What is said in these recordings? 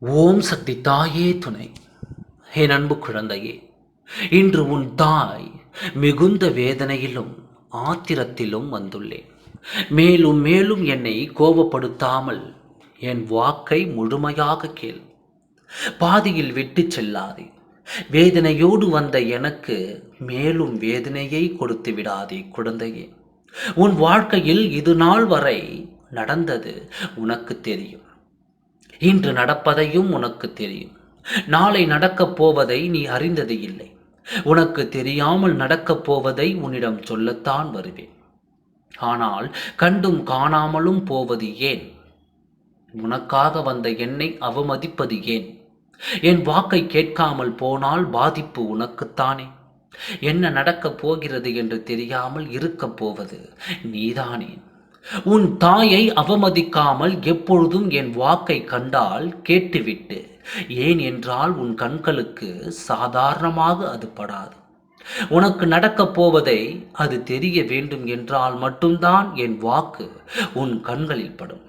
ஓம் சக்தி தாயே துணை. என் அன்பு குழந்தையே இன்று உன் தாய் மிகுந்த வேதனையிலும் ஆத்திரத்திலும் வந்துள்ளேன். மேலும் மேலும் என்னை கோபப்படுத்தாமல் என் வாக்கை முழுமையாக கேள். பாதியில் விட்டு செல்லாதே வேதனையோடு வந்த எனக்கு மேலும் வேதனையை கொடுத்து விடாதே குழந்தையே. உன் வாழ்க்கையில் இது நாள் வரை நடந்தது உனக்கு தெரியும். இன்று நடப்பதையும் உனக்கு தெரியும். நாளை நடக்கப் போவதை நீ அறிந்தது இல்லை. உனக்கு தெரியாமல் நடக்கப் போவதை உன்னிடம் சொல்லத்தான் வருவேன். ஆனால் கண்டும் காணாமலும் போவது ஏன்? உனக்காக வந்த என்னை அவமதிப்பது ஏன்? என் வாக்கை கேட்காமல் போனால் பாதிப்பு உனக்குத்தானே? என்ன நடக்கப் போகிறது என்று தெரியாமல் இருக்கப் போவது நீதானே? உன் தாயை அவமதிக்காமல் எப்பொழுதும் என் வாக்கை கண்டால் கேட்டுவிட்டு ஏன் என்றால் உன் கண்களுக்கு சாதாரணமாக அது படாது. உனக்கு நடக்கப் போவதை அது தெரிய வேண்டும் என்றால் மட்டும்தான் என் வாக்கு உன் கண்களில் படும்.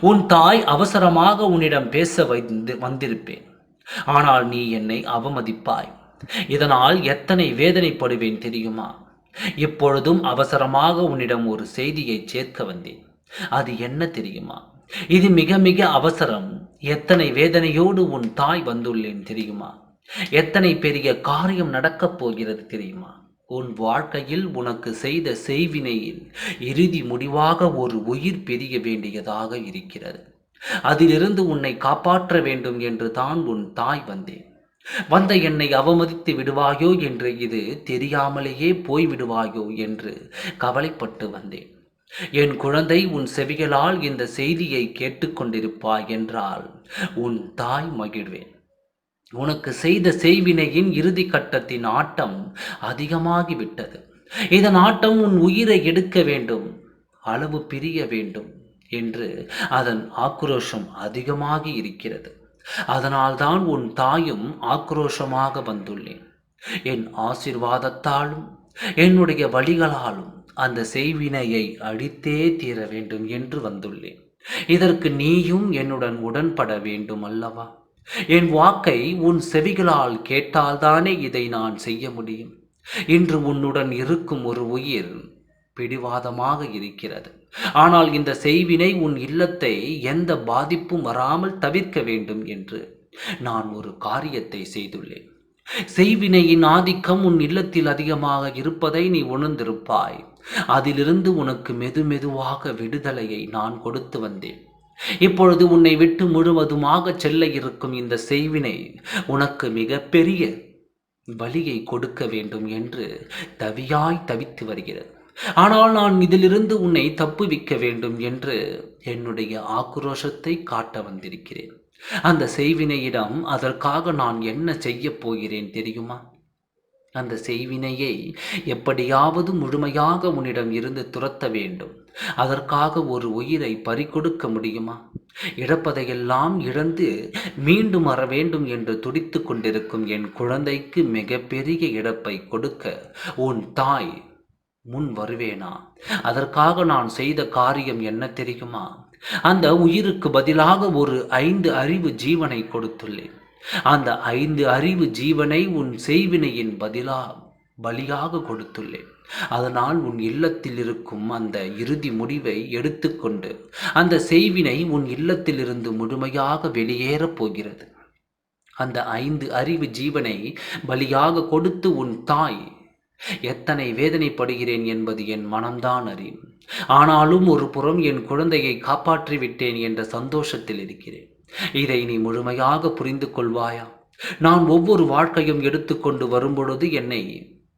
உன் தாய் அவசரமாக உன்னிடம் பேச வைந்து வந்திருப்பேன். ஆனால் நீ என்னை அவமதிப்பாய். இதனால் எத்தனை வேதனைப்படுவேன் தெரியுமா? இப்பொழுதும் அவசரமாக உன்னிடம் ஒரு செய்தியை சேர்க்க வந்தேன். அது என்ன தெரியுமா? இது மிக மிக அவசரம். எத்தனை வேதனையோடு உன் தாய் வந்துள்ளேன் தெரியுமா? எத்தனை பெரிய காரியம் நடக்கப் போகிறது தெரியுமா? உன் வாழ்க்கையில் உனக்கு செய்த செய்வினையில் இறுதி முடிவாக ஒரு உயிர் பிரிய வேண்டியதாக இருக்கிறது. அதிலிருந்து உன்னை காப்பாற்ற வேண்டும் என்று தான் உன் தாய் வந்தேன். வந்த என்னை அவமதித்து விடுவாயோ என்று இது தெரியாமலேயே போய்விடுவாயோ என்று கவலைப்பட்டு வந்தேன். என் குழந்தை உன் செவிகளால் இந்த செய்தியை கேட்டுக்கொண்டிருப்பாய் என்றால் உன் தாய் மகிழ்வேன். உனக்கு செய்த செய்வினையின் இறுதி கட்டத்தின் ஆட்டம் அதிகமாகிவிட்டது. இதன் ஆட்டம் உன் உயிரை எடுக்க வேண்டும் அளவு பிரிய வேண்டும் என்று அதன் ஆக்ரோஷம் அதிகமாகி இருக்கிறது. அதனால்தான் உன் தாயும் ஆக்ரோஷமாக வந்துள்ளேன். என் ஆசிர்வாதத்தாலும் என்னுடைய வழிகளாலும் அந்த செய்வினையை அடித்தே தீர வேண்டும் என்று வந்துள்ளேன். இதற்கு நீயும் என்னுடன் உடன்பட வேண்டும் அல்லவா? என் வாக்கை உன் செவிகளால் கேட்டால்தானே இதை நான் செய்ய முடியும். இன்று உன்னுடன் இருக்கும் ஒரு உயிர் பிடிவாதமாக இருக்கிறது. ஆனால் இந்த செய்வினை உன் இல்லத்தை எந்த பாதிப்பும் வராமல் தவிர்க்க வேண்டும் என்று நான் ஒரு காரியத்தை செய்துள்ளேன். செய்வினையின் ஆதிக்கம் உன் இல்லத்தில் அதிகமாக இருப்பதை நீ உணர்ந்திருப்பாய். அதிலிருந்து உனக்கு மெது மெதுவாக விடுதலையை நான் கொடுத்து வந்தேன். இப்பொழுது உன்னை விட்டு முழுவதுமாக செல்ல இருக்கும் இந்த செய்வினை உனக்கு மிகப்பெரிய வழியை கொடுக்க வேண்டும் என்று தவியாய் தவித்து வருகிறது. ஆனால் நான் இதிலிருந்து உன்னை தப்புவிக்க வேண்டும் என்று என்னுடைய ஆக்ரோஷத்தை காட்ட வந்திருக்கிறேன். அந்த செய்வினையிடம் அதற்காக நான் என்ன செய்யப் போகிறேன் தெரியுமா? அந்த செய்வினையை எப்படியாவது முழுமையாக உன்னிடம் இருந்து துரத்த வேண்டும். அதற்காக ஒரு உயிரை பறிகொடுக்க முடியுமா? இழப்பதையெல்லாம் இழந்து மீண்டும் வர வேண்டும் என்று துடித்து கொண்டிருக்கும் என் குழந்தைக்கு மிகப்பெரிய இழப்பை கொடுக்க உன் தாய் முன் வருவேனா? அதற்காக நான் செய்த காரியம் என்ன தெரியுமா? அந்த உயிருக்கு பதிலாக ஒரு ஐந்து அறிவு ஜீவனை கொடுத்துள்ளேன். அந்த ஐந்து அறிவு ஜீவனை உன் செய்வினையின் பதிலா பலியாக கொடுத்துள்ளேன். அதனால் உன் இல்லத்தில் இருக்கும் அந்த இறுதி முடிவை எடுத்துக்கொண்டு அந்த செய்வினை உன் இல்லத்திலிருந்து முழுமையாக வெளியேறப் போகிறது. அந்த ஐந்து அறிவு ஜீவனை பலியாக கொடுத்து உன் தாய் எத்தனை வேதனைப்படுகிறேன் என்பது என் மனம்தான் அறியும். ஆனாலும் ஒரு புறம் என் குழந்தையை காப்பாற்றி விட்டேன் என்ற சந்தோஷத்தில் இருக்கிறேன். இதை நீ முழுமையாக புரிந்து கொள்வாயா? நான் ஒவ்வொரு வாழ்க்கையும் எடுத்துக்கொண்டு வரும்பொழுது என்னை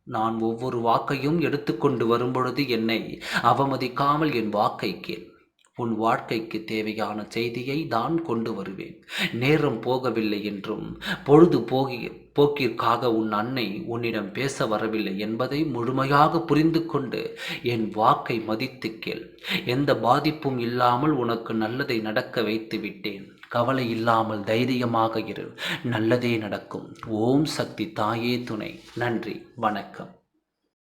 நான் ஒவ்வொரு வாக்கையும் எடுத்துக்கொண்டு வரும்பொழுது என்னை அவமதிக்காமல் என் வாக்கை கேள். உன் வாழ்க்கைக்கு தேவையான செய்தியை தான் கொண்டு வருவேன். நேரம் போகவில்லை என்றும் பொழுது போகி போக்கிற்காக உன் அன்னை உன்னிடம் பேச வரவில்லை என்பதை முழுமையாக புரிந்து கொண்டு என் வாக்கை மதித்து கேள். எந்த பாதிப்பும் இல்லாமல் உனக்கு நல்லதை நடக்க வைத்து விட்டேன். கவலை இல்லாமல் தைரியமாக இரு. நல்லதே நடக்கும். ஓம் சக்தி தாயே துணை. நன்றி. வணக்கம்.